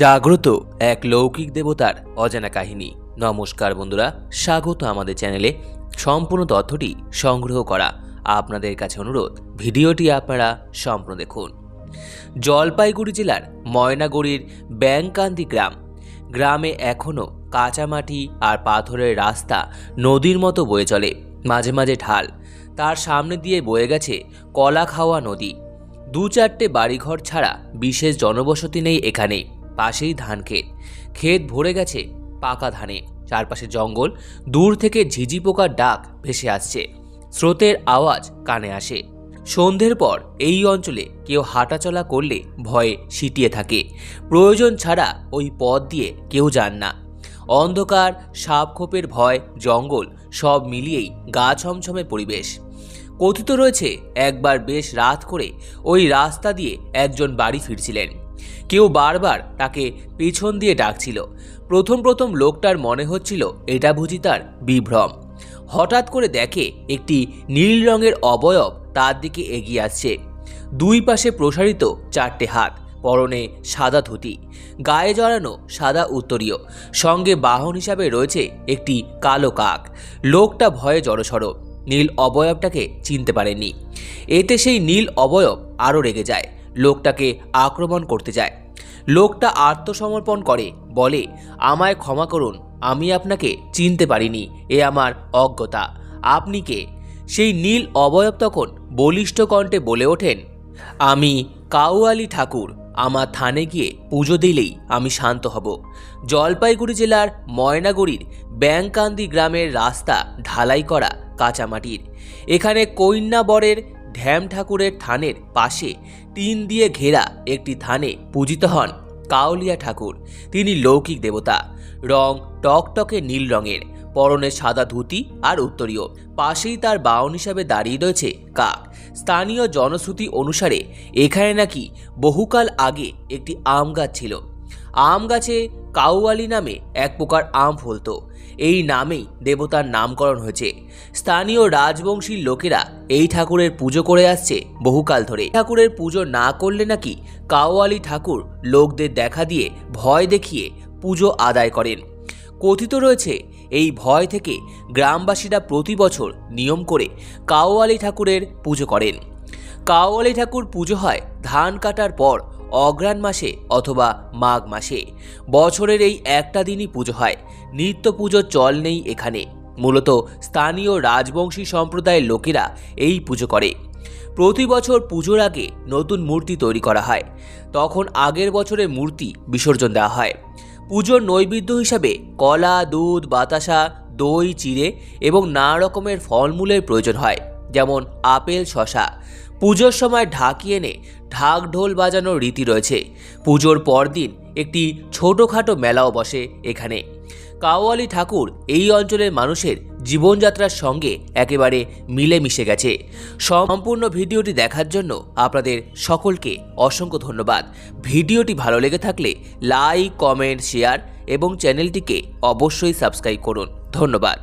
জাগ্রত এক লৌকিক দেবতার অজানা কাহিনী। নমস্কার বন্ধুরা, স্বাগত আমাদের চ্যানেলে। সম্পূর্ণ তথ্যটি সংগ্রহ করা আপনাদের কাছে অনুরোধ, ভিডিওটি আপনারা সম্পূর্ণ দেখুন। জলপাইগুড়ি জেলার ময়নাগুড়ির ব্যাংকান্দি গ্রাম, গ্রামে এখনও কাঁচামাটি আর পাথরের রাস্তা নদীর মতো বয়ে চলে, মাঝে মাঝে ঢাল। তার সামনে দিয়ে বয়ে গেছে কলা খাওয়া নদী। দু চারটে বাড়িঘর ছাড়া বিশেষ জনবসতি নেই এখানে। পাশেই ধান ক্ষেত ক্ষেত ভরে গেছে পাকা ধানে। চারপাশে জঙ্গল, দূর থেকে ঝিঝি পোকার ডাক ভেসে আসছে। স্রোতের আওয়াজ কানে আসে। সন্ধ্যের পর এই অঞ্চলে কেউ হাঁটাচলা করলে ভয়ে সিটিয়ে থাকে। প্রয়োজন ছাড়া ওই পথ দিয়ে কেউ যান না। অন্ধকার সাপখোপের ভয়, জঙ্গল সব মিলিয়েই গা ছমছমে পরিবেশ। কথিত রয়েছে, একবার বেশ রাত করে ওই রাস্তা দিয়ে একজন বাড়ি ফিরছিলেন। কেউ বারবার তাকে পেছন দিয়ে ডাকছিল। প্রথম প্রথম লোকটার মনে হচ্ছিল এটা বুঝি তার বিভ্রম। হঠাৎ করে দেখে একটি নীল রঙের অবয়ব তার দিকে এগিয়ে আসছে। দুই পাশে প্রসারিত চারটে হাত, পরনে সাদা ধুতি, গায়ে জড়ানো সাদা উত্তরীয়, সঙ্গে বাহন হিসাবে রয়েছে একটি কালো কাক। লোকটা ভয়ে জড়সড়, নীল অবয়বটাকে চিনতে পারেনি এতে সেই নীল অবয়ব আরও রেগে যায়। লোকটাকে আক্রমণ করতে যায়। লোকটা আত্মসমর্পণ করে, বলে, আমায় ক্ষমা করুন, আমি আপনাকে চিনতে পারিনি, এ আমার অজ্ঞতা। আপনি কে? সেই নীল অবয়ব তখন বলিষ্ঠ কণ্ঠে বলে ওঠেন, আমি কাউয়ালি ঠাকুর, আমার থানে গিয়ে পুজো দিলেই আমি শান্ত হব। জলপাইগুড়ি জেলার ময়নাগুড়ির ব্যাংকান্দি গ্রামের রাস্তা ঢালাই করা কাঁচামাটির। এখানে কৈন্যাবরের ঢ্যাম ঠাকুরের থানের পাশে টিন দিয়ে ঘেরা একটি থানে পূজিত হন কাউলিয়া ঠাকুর। তিনি লৌকিক দেবতা। রং টকটকে নীল রঙের, পরনে সাদা ধুতি আর উত্তরীয়। পাশেই তার বাউন হিসাবে দাঁড়িয়ে রয়েছে কাক। স্থানীয় জনশ্রুতি অনুসারে এখানে নাকি বহুকাল আগে একটি আম গাছ ছিল। আম গাছে কাউয়ালি নামে এক প্রকার আম ফলতো। এই নামেই দেবতার নামকরণ হয়েছে। স্থানীয় রাজবংশীর লোকেরা এই ঠাকুরের পুজো করে আসছে বহুকাল ধরে। ঠাকুরের পুজো না করলে নাকি কাওয়ালি ঠাকুর লোকদের দেখা দিয়ে ভয় দেখিয়ে পুজো আদায় করেন। কথিত রয়েছে, এই ভয় থেকে গ্রামবাসীরা প্রতি বছর নিয়ম করে কাওয়ালি ঠাকুরের পুজো করেন। কাওয়ালি ঠাকুর পুজো হয় ধান কাটার পর অগ্রাণ মাসে অথবা মাঘ মাসে। বছরের এই একটা দিনই পুজো হয়। নিত্য পুজো চল নেই এখানে। মূলত স্থানীয় রাজবংশী সম্প্রদায়ের লোকেরা এই পুজো করে। প্রতি বছর পুজোর আগে নতুন মূর্তি তৈরি করা হয়। তখন আগের বছরের মূর্তি বিসর্জন দেওয়া হয়। পুজোর নৈবেদ্য হিসাবে কলা, দুধ, বাতাসা, দই, চিড়ে এবং নানা রকমের ফলমূলের প্রয়োজন হয়। যেমন আপেল শশা পুজোর সময় ঢাকি এনে ঢাক ঢোল বাজানোর রীতি রয়েছে। পুজোর পরদিন একটি ছোটোখাটো মেলাও বসে এখানে। কাওয়ালি ঠাকুর এই অঞ্চলের মানুষের জীবনযাত্রার সঙ্গে একেবারে মিলেমিশে গেছে। সম্পূর্ণ ভিডিওটি দেখার জন্য আপনাদের সকলকে অসংখ্য ধন্যবাদ। ভিডিওটি ভালো লেগে থাকলে লাইক, কমেন্ট, শেয়ার এবং চ্যানেলটিকে অবশ্যই সাবস্ক্রাইব করুন। ধন্যবাদ।